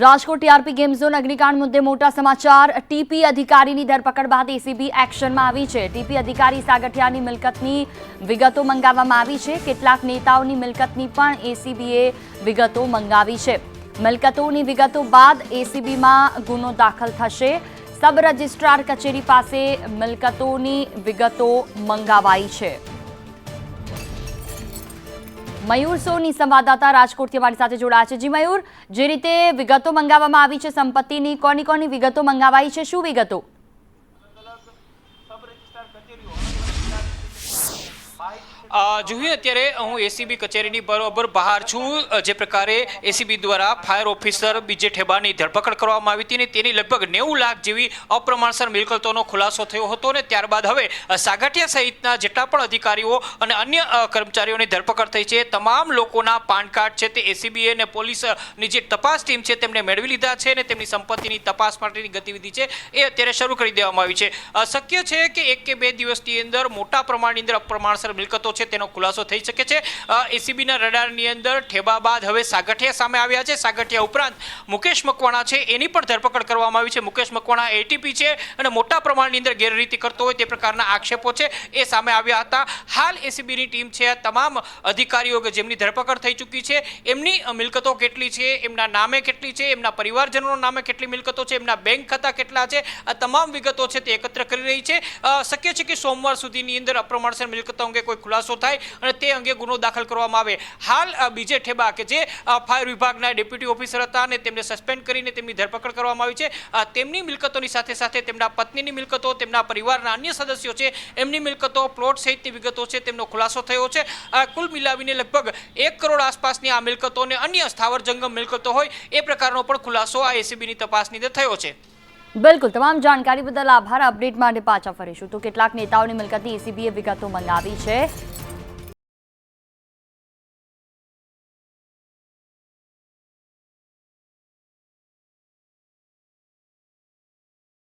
Rajkot TRP game zone અગ્નિકાંડ મુદ્દે મોટા સમાચાર. ટીપી અધિકારીની ધરપકડ બાદ એસીબી એક્શનમાં આવી છે. ટીપી અધિકારી સાગઠિયાની મિલકતની વિગતો મંગાવવામાં આવી છે. કેટલાક નેતાઓની મિલકતની પણ એસીબીએ વિગતો મંગાવી છે. મિલકતોની વિગતો બાદ એસીબીમાં ગુનો દાખલ થશે. સબ રજિસ્ટ્રાર કચેરી પાસે મિલકતોની વિગતો મંગાવાઈ છે. મયુર સોની સંવાદદાતા રાજકોટથી અમારી સાથે જોડાયા છે. જી મયુર, જે રીતે વિગતો મંગાવવામાં આવી છે, સંપત્તિની, કોની કોની વિગતો મંગાવાઈ છે, શું વિગતો? જોઈએ અત્યારે હું એસીબી કચેરીની બરોબર બહાર છું. જે પ્રકારે એસીબી દ્વારા ફાયર ઓફિસર બીજે ઠેબાની ધરપકડ કરવામાં આવી હતી અને તેની લગભગ નેવું લાખ જેવી અપ્રમાણસર મિલકતોનો ખુલાસો થયો હતો ને ત્યારબાદ હવે સાગઠિયા સહિતના જેટલા પણ અધિકારીઓ અને અન્ય કર્મચારીઓની ધરપકડ થઈ છે, તમામ લોકોના પાન કાર્ડ છે તે એસીબી અને પોલીસની જે તપાસ ટીમ છે તેમને મેળવી લીધા છે અને તેમની સંપત્તિની તપાસ માટેની ગતિવિધિ છે એ અત્યારે શરૂ કરી દેવામાં આવી છે. શક્ય છે કે એક કે બે દિવસની અંદર મોટા પ્રમાણની અંદર અપ્રમાણસર મિલકતો છે, તેનો ખુલાસો થઈ શકે છે. એસીબીના રડારની અંદર ઠેબા બાદ હવે સાગઠિયા સામે આવ્યા છે. સાગઠિયા ઉપરાંત મુકેશ મકવાણા છે, એની પણ ધરપકડ કરવામાં આવી છે. મુકેશ મકવાણા એટીપી છે અને મોટા પ્રમાણની અંદર ગેરરીતિ કરતો હોય તે પ્રકારના આક્ષેપો છે, એ સામે આવ્યા હતા. હાલ એસીબીની ટીમ છે, આ તમામ અધિકારીઓ કે જેમની ધરપકડ થઈ ચૂકી છે, એમની મિલકતો કેટલી છે, એમના નામે કેટલી છે, એમના પરિવારજનોના નામે કેટલી મિલકતો છે, એમના બેંક ખાતા કેટલા છે, આ તમામ વિગતો છે તે એકત્ર કરી રહી છે. શક્ય છે કે સોમવાર સુધીની અંદર અપ્રમાણસર મિલકતો અંગે કોઈ ખુલાસો થાય અને તે અંગે ગુનો દાખલ કરવામાં આવે. હાલ બીજે ઠેબા કે જે ફાયર વિભાગના ડેપ્યુટી ઓફિસર હતા અને તેમને સસ્પેન્ડ કરીને તેમની ધરપકડ કરવામાં આવી છે. તેમની મિલકતોની સાથે સાથે તેમના પત્નીની મિલકતો, તેમના પરિવારના અન્ય સદસ્યો છે, એમની મિલકતો, પ્લોટ સહિતની વિગતો છે, તેમનો ખુલાસો થયો છે. કુલ મિલાવીને લગભગ એક કરોડ આસપાસની આ મિલકતો અને અન્ય સ્થાવર જંગમ મિલકતો હોય, એ પ્રકારનો પણ ખુલાસો આ એસીબીની તપાસની અંદર થયો છે. બિલકુલ, તમામ જાણકારી બદલ આભાર. અપડેટ માટે પાછા ફરીશું. તો કેટલાક નેતાઓની મિલકતની એસીબીએ વિગતો મંગાવી છે.